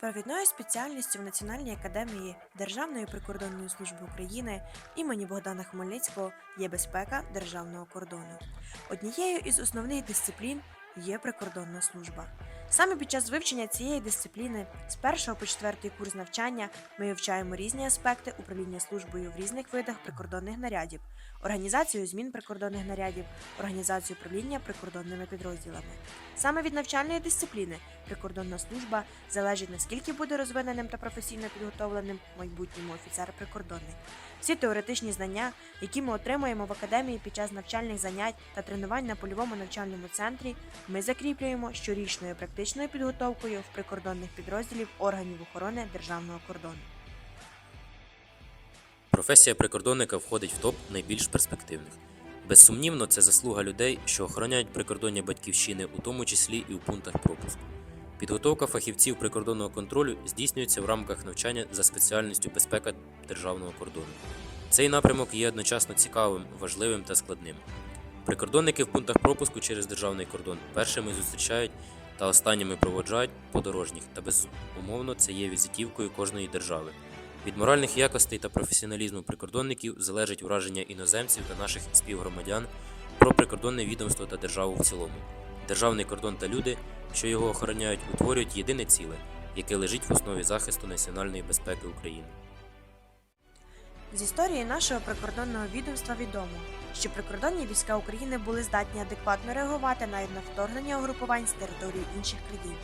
Провідною спеціальністю в Національній академії Державної прикордонної служби України імені Богдана Хмельницького є безпека державного кордону. Однією із основних дисциплін є прикордонна служба. Саме під час вивчення цієї дисципліни з 1 по 4 курс навчання ми вивчаємо різні аспекти управління службою в різних видах прикордонних нарядів, організацію змін прикордонних нарядів, організацію управління прикордонними підрозділами. Саме від навчальної дисципліни прикордонна служба залежить наскільки буде розвиненим та професійно підготовленим майбутньому офіцер-прикордонник. Всі теоретичні знання, які ми отримуємо в академії під час навчальних занять та тренувань на польовому навчальному центрі, ми закріплюємо щорічною практичною підготовкою в прикордонних підрозділів органів охорони державного кордону. Професія прикордонника входить в топ найбільш перспективних. Безсумнівно, це заслуга людей, що охороняють прикордоння батьківщини, у тому числі і у пунктах пропуску. Підготовка фахівців прикордонного контролю здійснюється в рамках навчання за спеціальністю безпека державного кордону. Цей напрямок є одночасно цікавим, важливим та складним. Прикордонники в пунктах пропуску через державний кордон першими зустрічають та останніми проводжають подорожніх, та безумовно це є візитівкою кожної держави. Від моральних якостей та професіоналізму прикордонників залежить враження іноземців та наших співгромадян про прикордонне відомство та державу в цілому. Державний кордон та люди, що його охороняють, утворюють єдине ціле, яке лежить в основі захисту національної безпеки України. З історії нашого прикордонного відомства відомо, що прикордонні війська України були здатні адекватно реагувати навіть на вторгнення угрупувань з території інших країн.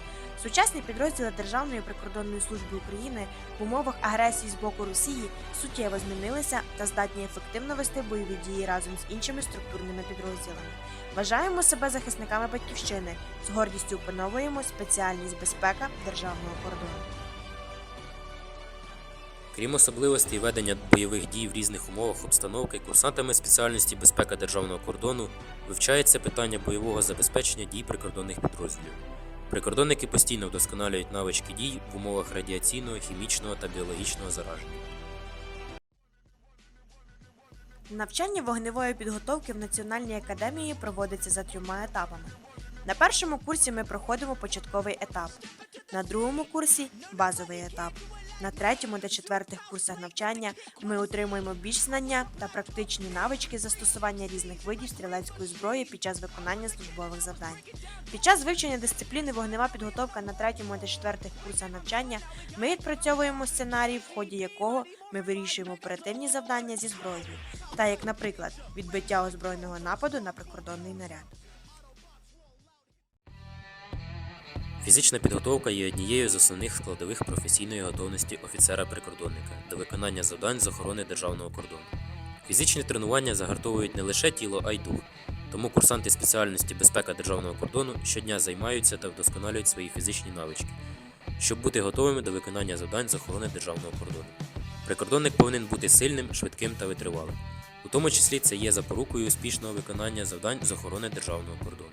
Сучасні підрозділи Державної прикордонної служби України в умовах агресії з боку Росії суттєво змінилися та здатні ефективно вести бойові дії разом з іншими структурними підрозділами. Вважаємо себе захисниками батьківщини, з гордістю опановуємо спеціальність безпека державного кордону. Крім особливостей ведення бойових дій в різних умовах обстановки, курсантами спеціальності безпека державного кордону вивчається питання бойового забезпечення дій прикордонних підрозділів. Прикордонники постійно вдосконалюють навички дій в умовах радіаційного, хімічного та біологічного зараження. Навчання вогневої підготовки в Національній академії проводиться за трьома етапами. На першому курсі ми проходимо початковий етап, на другому курсі базовий етап. На третьому та четвертих курсах навчання ми отримуємо більш знання та практичні навички застосування різних видів стрілецької зброї під час виконання службових завдань. Під час вивчення дисципліни вогнева підготовка на третьому та четвертих курсах навчання ми відпрацьовуємо сценарій, в ході якого ми вирішуємо оперативні завдання зі зброєю, та як, наприклад, відбиття озброєного нападу на прикордонний наряд. Фізична підготовка є однією з основних складових професійної готовності офіцера-прикордонника до виконання завдань з охорони державного кордону. Фізичні тренування загартовують не лише тіло, а й дух. Тому курсанти спеціальності безпека державного кордону щодня займаються та вдосконалюють свої фізичні навички, щоб бути готовими до виконання завдань з охорони державного кордону. Прикордонник повинен бути сильним, швидким та витривалим. У тому числі це є запорукою успішного виконання завдань з охорони державного кордону.